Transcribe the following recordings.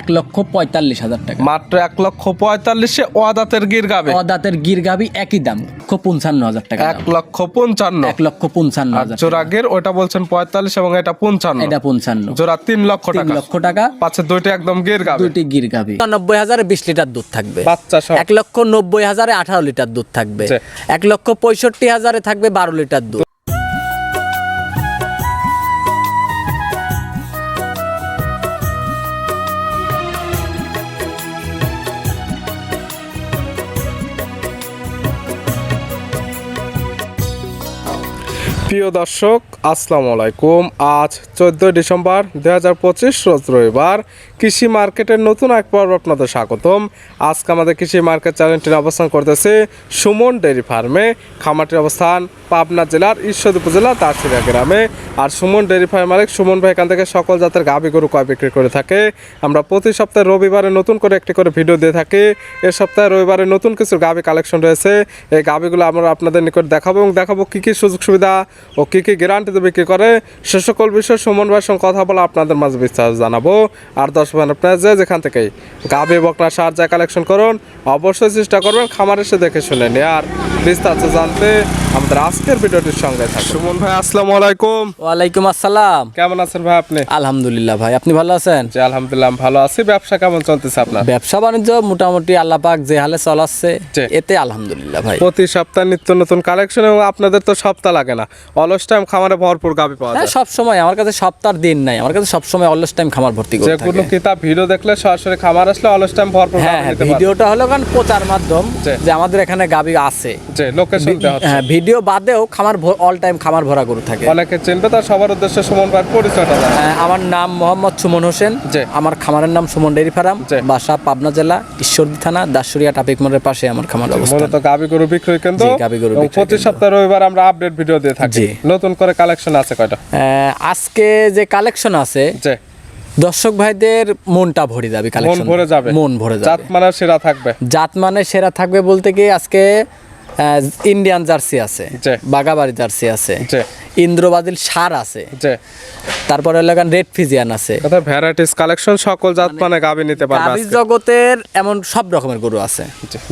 এক লক্ষ পঁয়তাল্লিশ হাজার টাকা। মাত্র এক লক্ষ পঁয়তাল্লিশে অদাতের গির গাবে অদাতের গির গাবি একই দাম লক্ষ পঞ্চান্ন হাজার টাকা এক লক্ষ পঞ্চান্ন। এক লক্ষ পঞ্চান্ন হাজার ওটা বলছেন পঁয়তাল্লিশ এবং এটা পঞ্চান্ন। এটা পঞ্চান্ন। জোড়া তিন লক্ষ টাকা। লক্ষ টাকা। পাচ্ছে দুইটা একদম গির গাবে দুইটি গির গাবি নব্বই হাজারে বিশ লিটার দুধ থাকবে। বাচ্চা সব এক লক্ষ নব্বই হাজারে আঠারো লিটার দুধ থাকবে। এক লক্ষ পঁয়ষট্টি হাজারে থাকবে বারো লিটার দুধ। প্রিয় দর্শক, আসসালামু আলাইকুম। আজ চোদ্দোই ডিসেম্বর দুই হাজার পঁচিশ, রোজ রবিবার কৃষি মার্কেটের নতুন এক পর্ব আপনাদের স্বাগতম। আজকে আমাদের কৃষি মার্কেট চ্যানেলটির অবস্থান করতেছে সুমন ডেয়ারি ফার্মে। খামারটির অবস্থান পাবনা জেলার ঈশ্বর উপজেলা তারসিরা গ্রামে। আর সুমন ডেয়ারি ফার্ম মালিক সুমন ভাই এখান থেকে সকল জাতের গাভী গরু কয় বিক্রি করে থাকে। আমরা প্রতি সপ্তাহে রবিবারে নতুন করে একটি করে ভিডিও দিয়ে থাকি। এ সপ্তাহে রবিবারে নতুন কিছু গাভী কালেকশন রয়েছে। এই গাভীগুলো আমরা আপনাদের নিকট দেখাবো এবং দেখাবো কী কী সুযোগ সুবিধা ও কী কী গ্যারান্টিতে বিক্রি করে? সে সকল বিষয়ে সুমন ভাইয়ের সঙ্গে কথা বলে আপনাদের মাঝে বিস্তারিত জানাব। আর ভাই আপনারা যে যেখান থেকে গাবে বকনা সার যা কালেকশন করুন, অবশ্যই চেষ্টা করবেন খামার এসে দেখে শুনে নিয়ে আর বিস্তারিত জানতে আমাদের আজকের ভিডিওটির সঙ্গে থাকুন। সুমন ভাই আসসালামু আলাইকুম। ওয়ালাইকুম আসসালাম। কেমন আছেন ভাই আপনি? আলহামদুলিল্লাহ ভাই আপনি ভালো আছেন? জি আলহামদুলিল্লাহ ভালো আছি। ব্যবসা কেমন চলতেছে আপনার? ব্যবসা বাণিজ্য মোটামুটি আল্লাহ পাক যে হালে চলাচ্ছে এতে আলহামদুলিল্লাহ ভাই। প্রতি সপ্তাহে নিত্য নতুন কালেকশন এবং আপনাদের তো সপ্তাহ লাগে না। অলস টাইম খামারে ভরপুর গাবি পাওয়া হ্যাঁ যায়। সব সময় আমার কাছে সপ্তাহ দিন নাই আমার কাছে সব সময় অলস টাইম খামার ভর্তি করে যে কোনো কিতাব ভিডিও দেখলে সরাসরি খামার আসলে অলস টাইম ভরপুর হ্যাঁ গাভী হ্যাঁ। ভিডিওটা হলো কারণ প্রচার মাধ্যম যে আমাদের এখানে গাবি আছে। যে লোকেশন হ্যাঁ ভিডিও বাদেও খামার অল টাইম খামার ভরা করে থাকে। অনেকে চিনবে তার সবার উদ্দেশ্যে সুমন ভাইয়ের পরিচয়টা আমার নাম মোহাম্মদ সুমন হোসেন। জি। আমার খামারের নাম সুমন ডেয়ারি ফার্ম বাসা পাবনা জেলা ঈশ্বরদী থানা দাসুরিয়া ট্রাফিক মোড়ের পাশে আমার খামার অবস্থান মূলত গাবি গরু বিক্রয় কেন্দ্র। জি, গাভী গরু প্রতি সপ্তাহে রবিবার আমরা আপডেট ভিডিও দিয়ে থাকি। নতুন করে কালেকশন আছে কয়টা? আজকে যে কালেকশন আছে যে দর্শক ভাইদের মনটা ভরে যাবে কালেকশন মন ভরে যাবে। মন ভরে যাবে। জাত মানে সেরা থাকবে। জাত মানে সেরা থাকবে বলতে কি আজকে ইন্ডিয়ান জার্সি আছে বাগাবাড়ি জার্সি আছে। ইন্দ্রবাদিল সার আছে তারপরে লাগান রেড ফিজিয়ান আছে। ভ্যারাইটিস কালেকশন সকল জাত মানে গাবি নিতে পারবে আজকে। জগতের এমন সব রকমের গরু আছে।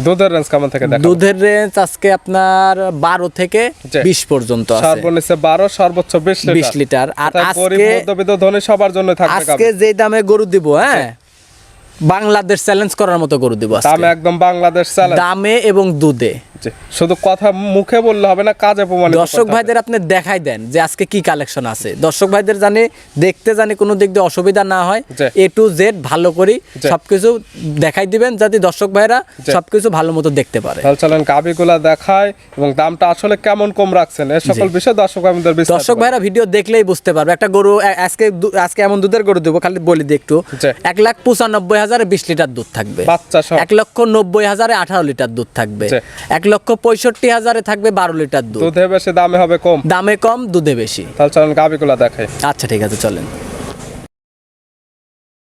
দুধের রেঞ্জ কেমন থেকে দেখা দুধের রেঞ্জ আজকে আপনার বারো থেকে জি। বিশ পর্যন্ত আছে। সর্বোচ্চ বিশ লিটার। বিশ লিটার। আর আজকে মধ্যবিত্ত ধনী সবার জন্য থাকবে আজকে যে দামে গরু দিব হ্যাঁ? বাংলাদেশ চ্যালেঞ্জ করার মতো গরু দিব দামে একদম বাংলাদেশ চ্যালেঞ্জ দামে এবং দুধে। শুধু কথা মুখে বললে হবে না কাজে প্রমাণিত দর্শক ভাইদের আপনি দেখাই দেন যে আজকে কি কালেকশন আছে। দর্শক ভাইদের জানে দেখতে জানি কোনো দিক দিয়ে অসুবিধা না হয়। এ টু জেড ভালো করি সবকিছু দেখাই দিবেন যাতে দর্শক ভাইরা সবকিছু ভালো মতো দেখতে পারে। তাহলে চলেন গাবিগুলা দেখায় এবং দামটা আসলে কেমন কম রাখছেন এই সকল বিষয়ে দর্শক আমাদের দর্শক ভাইরা ভিডিও দেখলেই বুঝতে পারবে। একটা গরু আজকে আজকে এমন দুধের গরু দেবো খালি বলি দিই একটু। এক লাখ পঁচানব্বই হাজারে বিশ লিটার দুধ থাকবে। এক লক্ষ নব্বই হাজারে আঠারো লিটার দুধ থাকবে। এক লক্ষ পঁয়ষট্টি হাজারে থাকবে বারো লিটার দুধ। দুধে বেশি দামে হবে কম? দামে কম দুধে বেশি। তাহলে চলেন গাবিগুলা দেখাই। আচ্ছা ঠিক আছে চলেন।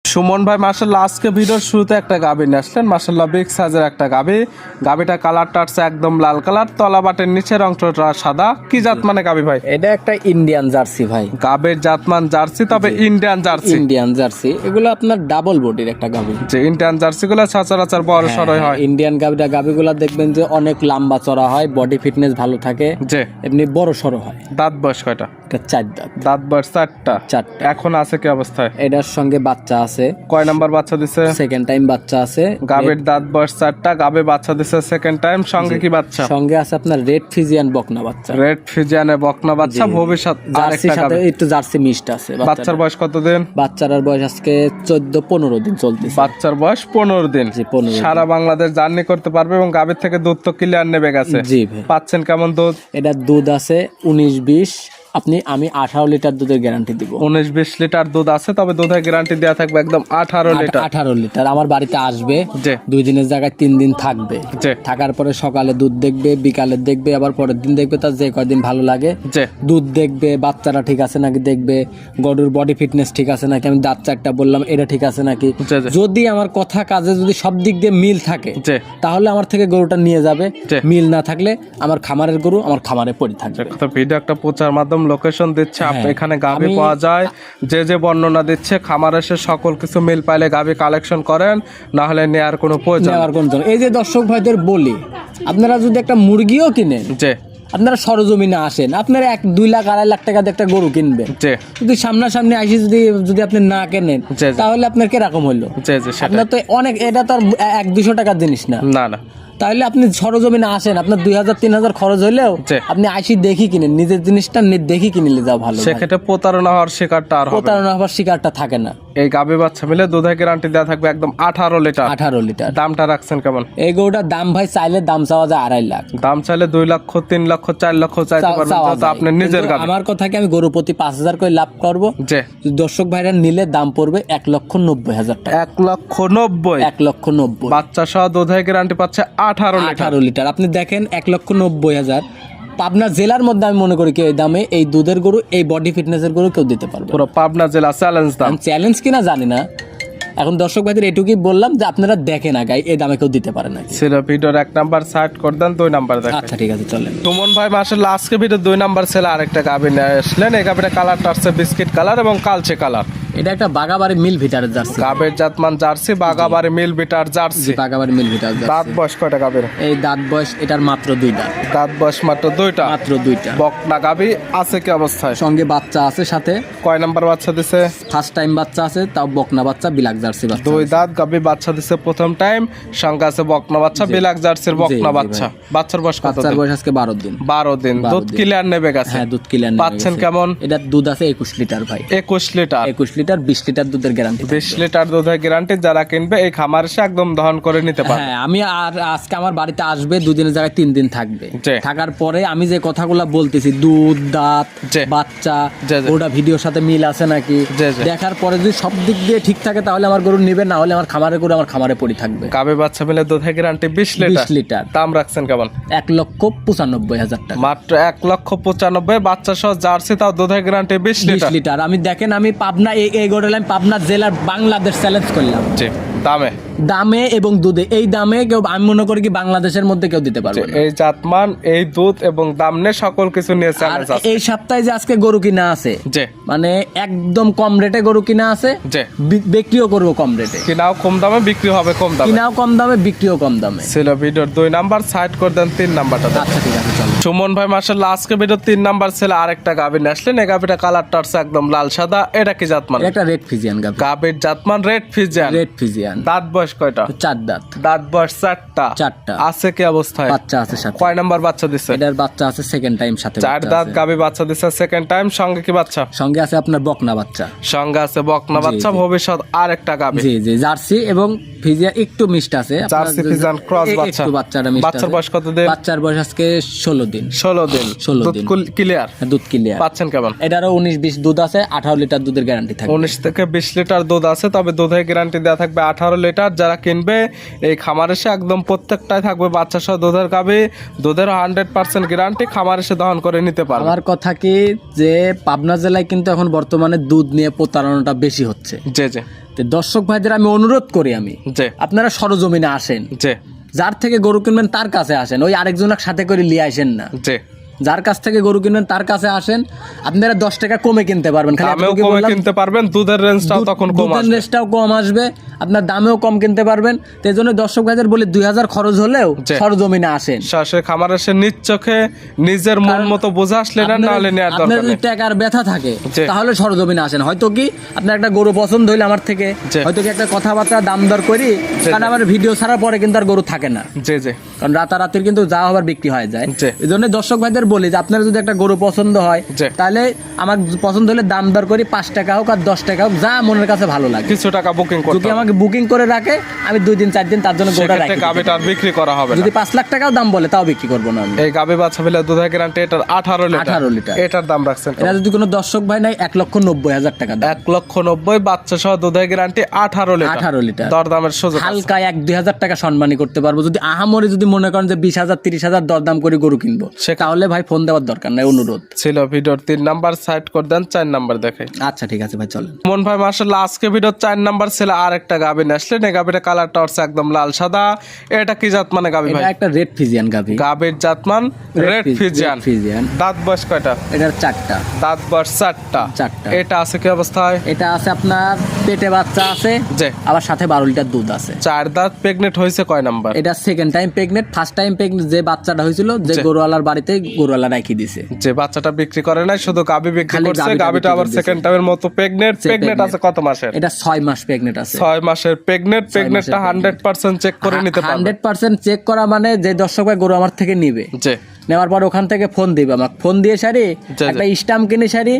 সুমন ভাই মার্শাল্লাহ আজকে ভিডিওর শুরুতে একটা গাবি নিয়ে আসলেন। মার্শাল্লাহ বিগ সাইজের একটা গাবি। গাবিটা কালারটা হচ্ছে একদম লাল কালার তলা বাটের নিচের অংশটা সাদা। কি জাত মানে গাবি ভাই? এটা একটা ইন্ডিয়ান জার্সি ভাই। গাবের জাতমান জার্সি তবে ইন্ডিয়ান জার্সি ইন্ডিয়ান জার্সি এগুলো আপনার ডাবল বডির একটা গাভি যে ইন্ডিয়ান জার্সি গুলো সচরাচর বড় সরই হয়। ইন্ডিয়ান গাভিটা গাভিগুলা দেখবেন যে অনেক লম্বা চড়া হয় বডি ফিটনেস ভালো থাকে। যে এমনি বড় সড়ো হয়। দাঁত বয়স কয়টা? এটা চার দাঁত। দাঁত বয়স চারটা। চারটা। এখন আছে কি অবস্থায়? এটার সঙ্গে বাচ্চা আছে। কয় নাম্বার বাচ্চা দিছে? সেকেন্ড টাইম বাচ্চা আছে। গাবের দাঁত বয়স চারটা গাবে বাচ্চা দিছে সেকেন্ড টাইম সঙ্গে কি বাচ্চা? সঙ্গে আছে আপনার রেড ফিজিয়ান বকনা বাচ্চা। রেড ফিজিয়ানে বকনা বাচ্চা ভবিষ্যৎ জার্সির সাথে একটু জার্সি মিষ্ট আছে বাচ্চার বয়স কতদিন? বাচ্চার বয়স আজকে চোদ্দ পনেরো দিন চলতেছে। বাচ্চার বয়স পনেরো দিন। জি পনেরো সারা বাংলাদেশ জার্নি করতে পারবে এবং গাভীর থেকে দুধ তো ক্লিয়ার নেবে গেছে। জি পাচ্ছেন কেমন দুধ? এটা দুধ আছে উনিশ বিশ। আপনি আমি আঠারো লিটার দুধের গ্যারান্টি দিব। উনিশ বিশ লিটার দুধ আছে তবে দুধের গ্যারান্টি দেওয়া থাকবে একদম আঠারো লিটার। আঠারো লিটার আমার বাড়িতে আসবে দুই দিনের জায়গায় তিন দিন থাকবে। থাকার পরে সকালে দুধ দেখবে বিকালে দেখবে আবার পরের দিন দেখবে তার যে কয়দিন ভালো লাগে। দুধ দেখবে বাচ্চারা ঠিক আছে নাকি দেখবে গরুর বডি ফিটনেস ঠিক আছে নাকি আমি দাঁত চারটা বললাম এটা ঠিক আছে নাকি। যদি আমার কথা কাজে যদি সব দিক দিয়ে মিল থাকে তাহলে আমার থেকে গরুটা নিয়ে যাবে। মিল না থাকলে আমার খামারের গরু আমার খামারে পড়ে থাকবে। ভিডিও একটা প্রচার মাধ্যম লোকেশন দিচ্ছে হ্যাঁ, এখানে গাবি পাওয়া যায় যে যে বর্ণনা দিচ্ছে খামার এসে সকল কিছু মিল পাইলে গাবি কালেকশন করেন না হলে নেয়ার কোনো প্রয়োজন নেওয়ার কোন এই যে দর্শক ভাইদের বলি আপনারা যদি একটা মুরগিও কিনেন যে আপনারা সরজমিনে আসেন আপনারা এক দুই লাখ আড়াই লাখ টাকা দিয়ে একটা গরু কিনবেন। যদি সামনাসামনি আসি যদি যদি আপনি না কেনেন। তাহলে আপনার কীরকম সেটা আপনার তো অনেক এটা তো আর এক দুশো টাকার জিনিস না। না না। তাহলে আপনি সরজমিনে আসেন আপনার দুই হাজার তিন হাজার খরচ হলেও আপনি আইসি দেখি কিনেন নিজের জিনিসটা দেখি কিনলে যাও ভালো। সেক্ষেত্রে প্রতারণা হওয়ার শিকারটা আর প্রতারণা হওয়ার শিকারটা থাকে না। এই গাবি বাচ্চা মিলে দুধের গ্যারান্টি দেওয়া থাকবে একদম আঠারো লিটার। আঠারো লিটার। দামটা রাখছেন কেমন? এই গরুটার দাম ভাই চাইলে দাম চাওয়া যায় আড়াই লাখ। দাম চাইলে দুই লক্ষ তিন লক্ষ চার লক্ষ চাইতে পারবেন যেহেতু আপনার নিজের কিন্তু আমার কথা কি আমি গরু প্রতি পাঁচ হাজার করে লাভ করব? যে দর্শক ভাইরা নিলে দাম পড়বে এক লক্ষ নব্বই হাজার টাকা। এক লক্ষ নব্বই। এক লক্ষ নব্বই। বাচ্চা সহ দুধের গ্যারান্টি পাচ্ছে আঠারো আঠারো লিটার। আপনি দেখেন এক লক্ষ নব্বই হাজার। পাবনা জেলার মধ্যে আমি মনে করি কি এই দামে এই দুধের গরু এই বডি ফিটনেসের গরু কেউ দিতে পারবে পুরো পাবনা জেলা চ্যালেঞ্জ দাম। চ্যালেঞ্জ কিনা জানি না এখন দর্শক ভাইদের এটুকুই বললাম যে আপনারা দেখেন আগাই এই দামে কেউ দিতে পারে না। ছিল ভিডিওর এক নাম্বার সাইড করে দেন দুই নাম্বার দেখেন। আচ্ছা ঠিক আছে চলেন। সুমন ভাই মাসের লাস্টকে ভিডিও দুই নাম্বার ছেলে আরেকটা গাবি নিয়ে আসলেন। এই গাবিটা কালারটা আসছে বিস্কিট কালার এবং কালচে কালার এটা একটা বাগাবাড়ি মিল ভিটারের জার্সি। গাবের জাতমান জার্সি বাগাবাড়ি মিল বিটার জার্সি। বাগাবাড়ি মিল ভিটার জার্সি। দাঁত বয়স কয়টা গাবের এই দাঁত বয়স এটার মাত্র দুই দাঁত। দাঁত বয়স মাত্র দুইটা? মাত্র দুইটা। বকনা গাবি আছে কি অবস্থায়? সঙ্গে বাচ্চা আছে সাথে। কয় নাম্বার বাচ্চা দিছে? ফার্স্ট টাইম বাচ্চা আছে তাও বকনা বাচ্চা বিলাক জার্সি বাচ্চা দুই দাঁত গাবি বাচ্চা দিছে প্রথম টাইম সঙ্গে আছে বকনা বাচ্চা বিলাক জার্সির বকনা বাচ্চা। বাচ্চার বয়স কত বাচ্চার বয়স আজকে বারো দিন। বারো দিন। দুধ। ক্লিয়ার নেবে গেছে হ্যাঁ দুধ কিলার পাচ্ছেন কেমন? এটা দুধ আছে একুশ লিটার ভাই। একুশ লিটার। একুশ লিটার বিশ লিটার দুধের গ্যারান্টি বিশ লিটার দুধের গ্যারান্টি যারা কিনবে এই খামার এসে একদম দহন করে নিতে পারবে। হ্যাঁ আমি আর আজকে আমার বাড়িতে আসবে দুদিনের জায়গায় তিন দিন থাকবে। থাকার পরে আমি যে কথাগুলো বলতেছি দুধ দাঁত। বাচ্চা। ওটা ভিডিওর সাথে মিল আছে নাকি। দেখার পরে যদি সব দিক দিয়ে ঠিক থাকে তাহলে আমার গরু নিবে না হলে আমার খামারে গরু আমার খামারে পড়ে থাকবে। গাবে বাচ্চা মিলে দুধের গ্যারান্টি বিশ বিশ লিটার। লিটার। দাম রাখছেন কেমন? এক লক্ষ পঁচানব্বই হাজার টাকা। মাত্র এক লক্ষ পঁচানব্বই বাচ্চা সহ জার্সি তাও দুধের গ্যারান্টি বিশ লিটার। লিটার। আমি দেখেন আমি পাবনা এই গরু আমি পাবনা জেলার বাংলাদেশ চ্যালেঞ্জ করলাম। জি। দামে? দামে এবং দুধে। এই দামে কেউ আমি মনে করি কি বাংলাদেশের মধ্যে কেউ দিতে পারবে না। এই জাতমান এই দুধ এবং দাম নিয়ে সকল কিছু নিয়ে আর চ্যালেঞ্জ আছে। এই সপ্তাহে যে আজকে গরু কিনা আছে মানে একদম কম রেটে গরু কিনা আছে বি- বিক্রিও করব কম রেটে। কিনাও কম দামে বিক্রি হবে কম দামে। কিনাও কম দামে বিক্রিও কম দামে। ছিল ভিডিওর দুই নাম্বার সাইড করে দেন তিন নাম্বারটা দেন। আচ্ছা ঠিক আছে চলো। সুমন ভাই মাসের লাস্টকে ভিডিও তিন নাম্বার ছিল আরেকটা গাভি নিয়ে আসলেন। এই গাভিটা কালারটা আছে একদম লাল সাদা। এটা কি জাতমান? এটা একটা রেড ফিজিয়ান গাভি। গাভির জাতমান রেড ফিজিয়ান রেড ফিজিয়ান দাঁত বয়স কয়টা? চার দাঁত। দাঁত বয়স চারটা? চারটা। আছে কি অবস্থায় বাচ্চা আছে সাথে। কয় নাম্বার বাচ্চা দিচ্ছে এটার বাচ্চা আছে সেকেন্ড টাইম সাথে চার দাঁত। গাভি বাচ্চা দিচ্ছে সেকেন্ড টাইম সঙ্গে কি বাচ্চা? সঙ্গে আছে আপনার বকনা বাচ্চা। সঙ্গে আছে বকনা বাচ্চা ভবিষ্যৎ আর একটা গাভি। জি জি জার্সি এবং ফিজিয়ান একটু মিষ্ট আছে। জার্সি ক্রস বাচ্চা। একটু বাচ্চাটা মিষ্ট বাচ্চার বয়স কত দিন? বাচ্চার বয়স আজকে ষোলো দিন। ষোলো দিন। 16 দুধ দিন। ক্লিয়ার দুধ ক্লিয়ার পাচ্ছেন কেমন? এটারও উনিশ বিশ দুধ আছে আঠারো লিটার দুধের গ্যারান্টি থাকবে। উনিশ থেকে বিশ লিটার দুধ আছে তবে দুধের গ্যারান্টি দেওয়া থাকবে আঠারো লিটার যারা কিনবে এই খামার এসে একদম প্রত্যেকটাই থাকবে বাচ্চা সহ দুধের গাবি দুধের হান্ড্রেড পার্সেন্ট গ্যারান্টি খামার এসে দহন করে নিতে পারবে। আমার কথা কি যে পাবনা জেলায় কিন্তু এখন বর্তমানে দুধ নিয়ে প্রতারণাটা বেশি হচ্ছে। জি জি। তো দর্শক ভাইদের আমি অনুরোধ করি আমি জি। আপনারা সরজমিনে আসেন। জি। যার থেকে গরু কিনবেন তার কাছে আসেন ওই আরেকজনের সাথে করে নিয়ে আসেন না। জি। যার কাছ থেকে গরু কিনবেন তার কাছে আসেন আপনারা দশ টাকা কমে কিনতে পারবেন। খালি কমে কিনতে পারবেন দুধের রেঞ্জটাও তখন কম দুধের আসবে। কম আসবে আপনার দামেও কম কিনতে পারবেন। তো এই জন্য দর্শক ভাইদের বলি দুই হাজার খরচ হলেও সরজমিনে আসেন। সরাসরি খামার এসে নিজ চোখে নিজের মন মতো বোঝা আসলে না নাহলে নেওয়ার আপনার দরকার যদি টাকার ব্যথা থাকে তাহলে সরজমিনে আসেন। হয়তো কি আপনার একটা গরু পছন্দ হইলে আমার থেকে হয়তো কি একটা কথাবার্তা দাম দর করি কারণ আমার ভিডিও ছাড়ার পরে কিন্তু আর গরু থাকে না। জি জি। কারণ রাতারাতির কিন্তু যা হবার বিক্রি হয়ে যায়। এই জন্য দর্শক ভাইদের বলি যে আপনার যদি একটা গরু পছন্দ হয়। তাহলে আমার পছন্দ হলে দাম দর করি পাঁচ টাকা হোক আর দশ টাকা হোক যা মনের কাছে ভালো লাগে। কিছু টাকা বুকিং করতে যদি আমাকে বুকিং করে রাখে আমি দুই দিন চার দিন তার জন্য সেক্ষেত্রে রাখি। গাবিটা আর বিক্রি করা হবে যদি পাঁচ লাখ টাকাও দাম বলে তাও বিক্রি করব না আমি। এই গাবি বাচ্চা মিলে দুধের গ্যারান্টি এটার আঠারো লিটার। 18 লিটার। এটার দাম রাখছেন এটা যদি কোনো দর্শক ভাই নাই এক লক্ষ নব্বই হাজার টাকা দাম। এক লক্ষ নব্বই বাচ্চা সহ দুধের গ্যারান্টি আঠারো লিটার। 18 লিটার। দরদামের সুযোগ হালকা এক দুই হাজার টাকা সম্মানী করতে পারব। যদি আহামরি যদি মনে করেন যে বিশ হাজার তিরিশ হাজার দরদাম করে গরু কিনবো সে- তাহলে ভাই ফোন দেওয়ার দরকার নাই অনুরোধ। ছিল ভিডিওর তিন নাম্বার সাইড করে দেন চার নাম্বার দেখে। আচ্ছা ঠিক আছে ভাই চলেন। মন ভাই মার্শাল্লাহ আজকে ভিডিওর চার নাম্বার ছিল আর একটা গাভি নিয়ে আসলেন এই গাভিটা কালারটা হচ্ছে একদম লাল সাদা। এটা কি জাত মানে গাভি ভাই? এটা একটা রেড ফিজিয়ান গাভি গাভির জাতমান রেড ফিজিয়ান ফিজিয়ান দাঁত বয়স কয়টা? এটার চারটা। দাঁত বয়স চারটা। চারটা। এটা আছে কি অবস্থায়? এটা আছে আপনার পেটে বাচ্চা আছে আবার সাথে বারো লিটার দুধ আছে। চার দাঁত প্রেগনেন্ট হয়েছে কয় নাম্বার? এটা second time pregnant first time pregnant যে বাচ্চাটা হয়েছিল যে গরুওয়ালার বাড়িতে গরুওয়ালা রাখি দিছে। যে বাচ্চাটা বিক্রি করে নাই শুধু গাবি বিক্রি করছে গাভীটা গাবিটা আবার সেকেন্ড টাইমের মতো প্রেগনেন্ট প্রেগনেন্ট আছে কত মাসের? এটা ছয় মাস প্রেগনেন্ট আছে। ছয় মাসের প্রেগনেন্ট প্রেগনেন্টটা হান্ড্রেড পার্সেন্ট চেক করে নিতে পারবে। হান্ড্রেড পার্সেন্ট চেক করা মানে যে দর্শক ভাই গরু আমার থেকে নিবে। নেওয়ার পর ওখান থেকে ফোন দিবে আমাকে। ফোন দিয়ে সারি একটা স্টাম্প কিনে সারি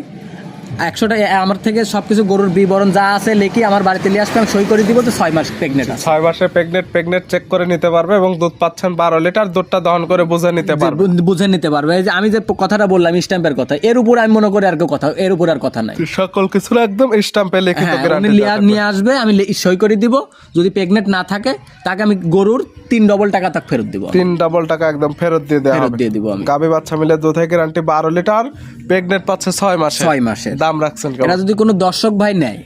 একশোটা আমার থেকে সবকিছু গরুর বিবরণ যা আছে লেখি আমার বাড়িতে নিয়ে আসবে আমি সই করে দিব তো ছয় মাস প্রেগনেন্ট ছয় মাসের প্রেগনেন্ট প্রেগনেন্ট চেক করে নিতে পারবে এবং দুধ পাচ্ছেন বারো লিটার দুধটা দহন করে বুঝে নিতে পারবে। বুঝে নিতে পারবে। এই যে আমি যে কথাটা বললাম স্ট্যাম্পের কথা এর উপর আমি মনে করি আর কেউ কথা এর উপর আর কথা নাই। সকল কিছুর একদম স্টাম্পে লিখিত হ্যাঁ, নিয়ে আসবে আমি সই করে দিব। যদি প্রেগনেন্ট না থাকে তাকে আমি গরুর তিন ডবল টাকা তাকে ফেরত দিব। তিন ডবল টাকা একদম ফেরত দিয়ে দেওয়া ফেরত হবে। দিয়ে দিব আমি। গাবি বাচ্চা মিলে দুধের গ্যারান্টি বারো লিটার প্রেগনেন্ট পাচ্ছে ছয় মাসে। ছয় মাসের দাম রাখছেন এটা যদি কোনো দর্শক ভাই নেয়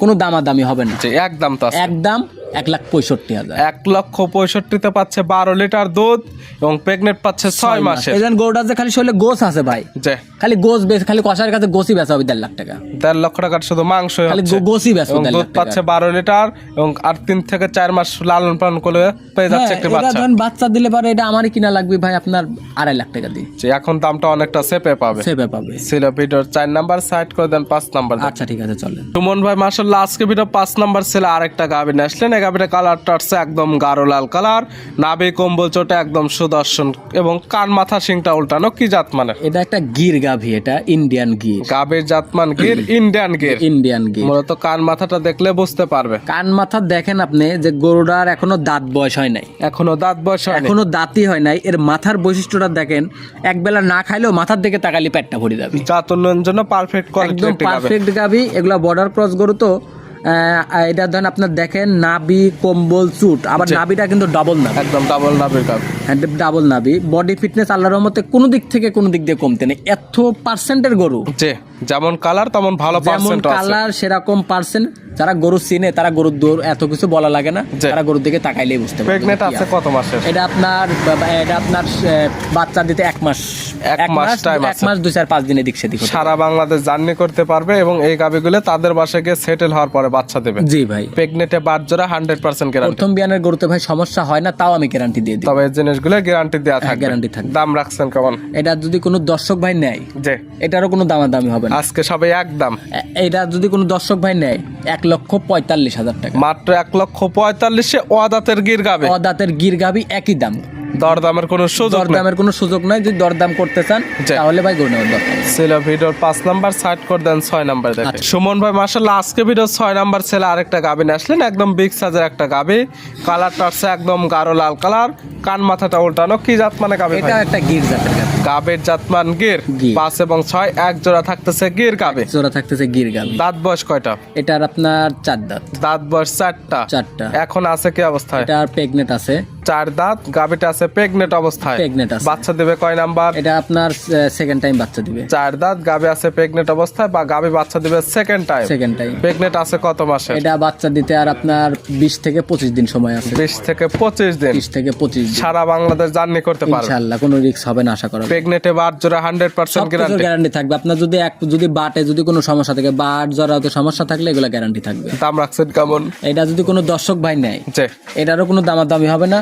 কোনো দামাদামি হবে না। একদম তো একদম এক লাখ পঁয়ষট্টি হাজার। এক লক্ষ পঁয়ষট্টিতে পাচ্ছে বারো লিটার দুধ এবং প্রেগনেন্ট পাচ্ছে ছয় মাসে গরুটা যে খালি শরীরে গোস আছে ভাই যে। খালি গোস বেশ খালি কষার কাছে গোসই বেচা হবে দেড় লাখ টাকা। দেড় লক্ষ টাকার শুধু মাংস খালি গো- গোসই বেচা দুধ পাচ্ছে বারো লিটার এবং আর তিন থেকে চার মাস লালন পালন করে পেয়ে যাচ্ছে হ্যাঁ, একটি বাচ্চা। বাচ্চা দিলে পারে এটা আমারই কিনা লাগবে ভাই আপনার আড়াই লাখ টাকা দিয়ে। যে এখন দামটা অনেকটা সেপে পাবে। সেবে পাবে। ছিল ভিডিওর চার নাম্বার সাইড করে দেন পাঁচ নাম্বার আচ্ছা ঠিক আছে চলেন। সুমন ভাই মাসাল্লাহ আজকে ভিডিও পাঁচ নাম্বার ছিল আরেকটা গাভি নিয়ে আসলেন গাভিটা কালারটা হচ্ছে একদম গাঢ় লাল কালার নাভি কম্বল চোটে একদম সুদর্শন এবং কান মাথা শিংটা উল্টানো কি জাত মানে এটা একটা গির গাভি এটা ইন্ডিয়ান গির। গাভীর জাতমান গির ইন্ডিয়ান গির। ইন্ডিয়ান গির। মূলত কান মাথাটা দেখলে বুঝতে পারবে। কান মাথা দেখেন আপনি যে গরুটার এখনও দাঁত বয়স হয় নাই। এখনও দাঁত বয়স হয় এখনও দাঁতই হয় নাই। এর মাথার বৈশিষ্ট্যটা দেখেন এক বেলা না খাইলেও মাথার দিকে তাকালি পেটটা ভরে যাবে। জাত উন্নয়নের জন্য পারফেক্ট কোয়ালিটি একদম পারফেক্ট গাভি। এগুলা বর্ডার ক্রস গরু তো এটা ধরেন আপনার দেখেন নাবি কম্বল চুট আবার নাবিটা কিন্তু ডাবল নাবি একদম ডাবল নাভের গাভি ডাবল নাবি বডি ফিটনেস আল্লাহর রহমতে কোনো দিক থেকে কোনো দিক দিয়ে কমতে নেই। এত পার্সেন্টের গরু। যেমন কালার তেমন ভালো যেমন পার্সেন্ট আছে। কালার সেরকম পার্সেন্ট যারা গরু চিনে তারা গরুর দৌড় এত কিছু বলা লাগে না। তারা গরুর দিকে তাকাইলেই বুঝতে প্রেগনেন্ট আছে। কত মাসের? এটা আপনার এটা আপনার বাচ্চা দিতে এক মাস। এক মাস time এক মাস দুই চার পাঁচ দিনে দিক সেদিক সারা বাংলাদেশ জার্নি করতে পারবে এবং এই গাভিগুলো তাদের বাসায় গিয়ে সেটেল হওয়ার পরে বাচ্চা দেবে। জি ভাই। প্রেগনেন্টে জোড়া হান্ড্রেড পার্সেন্ট গ্যারান্টি প্রথম বিয়ানের গরুতে ভাই সমস্যা হয় না তাও আমি গ্যারান্টি দিয়ে দিই। তবে এই জিনিসগুলো গ্যারান্টি দেওয়া থাকবে। guarantee থাকবে। দাম রাখছেন কেমন? এটা যদি কোনো দর্শক ভাই নেয় যে এটারও কোনো দামাদামি হবে না আজকে সবাই একদম এটা যদি কোনো দর্শক ভাই নেয় এক লক্ষ পঁয়তাল্লিশ হাজার টাকা। মাত্র এক লক্ষ পঁয়তাল্লিশে অদাতের গির গাবে। অদাতের গির গাবি একই দাম। দরদামের কোনো সুযোগ দরদামের কোনো সুযোগ নাই যদি দরদাম করতে চান তাহলে ভাই নেওয়ার দরকার। ছিল ভিডিওর পাঁচ নাম্বার সাইড করে দেন ছয় নাম্বার দেখে। আচ্ছা। সুমন ভাই মার্শাল্লাহ আজকে ভিডিও ছয় নাম্বার ছিল আরেকটা গাবি নিয়ে আসলেন একদম বিগ সাইজের একটা গাবি। কালারটা হচ্ছে একদম গাঢ় লাল কালার কান মাথাটা উল্টানো কি জাত মানে গাবি এটা একটা গির জাতের গাবি। গাবের জাতমান গির। গির। পাঁচ এবং ছয় এক জোড়া থাকতেছে গির গাবে। জোড়া থাকতেছে গির গাবি। দাঁত বয়স কয়টা? এটার আপনার চার দাঁত। দাঁত বয়স চারটা। চারটা। এখন আছে কি অবস্থায়? এটা প্রেগনেন্ট আছে। চার দাঁত গাবিটা আছে প্রেগনেন্ট অবস্থায়। Pregnant আছে। বাচ্চা দেবে কয় নাম্বার? এটা আপনার সেকেন্ড টাইম বাচ্চা দিবে। চার দাঁত গাবে আছে প্রেগনেন্ট অবস্থায় বা গাবি বাচ্চা দিবে second time second time pregnant আছে কত মাসে? এটা বাচ্চা দিতে আর আপনার বিশ থেকে পঁচিশ দিন সময় আছে। বিশ থেকে পঁচিশ দিন। বিশ থেকে পঁচিশ দিন। সারা বাংলাদেশ জার্নি করতে পারবে। ইনশাল্লাহ কোনো রিস্ক হবে না আশা করা। প্রেগনেন্টে বার জোড়া হান্ড্রেড পার্সেন্ট সব কিছুর গ্যারান্টি গ্যারান্টি থাকবে। আপনার যদি এক যদি বাটে যদি কোনো সমস্যা থাকে বাট জরাতে সমস্যা থাকলে এগুলো গ্যারান্টি থাকবে। দাম রাখছেন কেমন? এটা যদি কোনো দর্শক ভাই নেয় এটারও কোনো দামাদামি হবে না।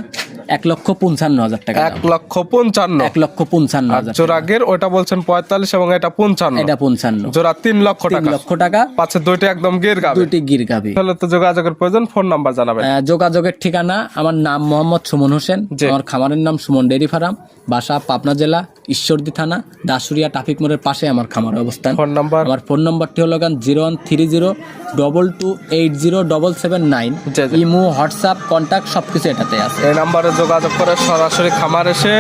এক লক্ষ পঞ্চান্ন হাজার টাকা এক লক্ষ পঞ্চান্ন। এক লক্ষ পঞ্চান্ন হাজার জোড়াগের ওটা বলছেন পঁয়তাল্লিশ এবং এটা পঞ্চান্ন। এটা পঞ্চান্ন। জোড়া তিন লক্ষ টাকা। লক্ষ টাকা। পাচ্ছে দুইটা একদম গির গাবে। দুইটি গির গাভি তাহলে তো যোগাযোগের প্রয়োজন ফোন নাম্বার জানাবেন। যোগাযোগের ঠিকানা আমার নাম মোহাম্মদ সুমন হোসেন। আমার খামারের নাম সুমন ডেয়ারি ফার্ম। বাসা পাবনা জেলা ঈশ্বরদী থানা দাসুরিয়া ট্রাফিক মোড়ের পাশে আমার খামার অবস্থান। Phone number? আমার ফোন নম্বরটি হলো গান zero one three zero double two eight zero double seven nine. Imo WhatsApp contact সব কিছু এটাতে আছে। এই নাম্বারে যোগাযোগ করে সরাসরি খামার এসে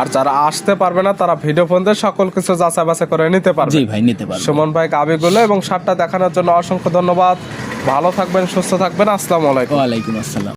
আর যারা আসতে পারবে না তারা ভিডিও ফোন দিয়ে সকল কিছু যাচাই বাছাই করে নিতে পারবে। জি ভাই নিতে পারবে। সুমন ভাই গাবিগুলো এবং সারটা দেখানোর জন্য অসংখ্য ধন্যবাদ। ভালো থাকবেন সুস্থ থাকবেন। আসসালামু আলাইকুম। ওয়ালাইকুম আসসালাম।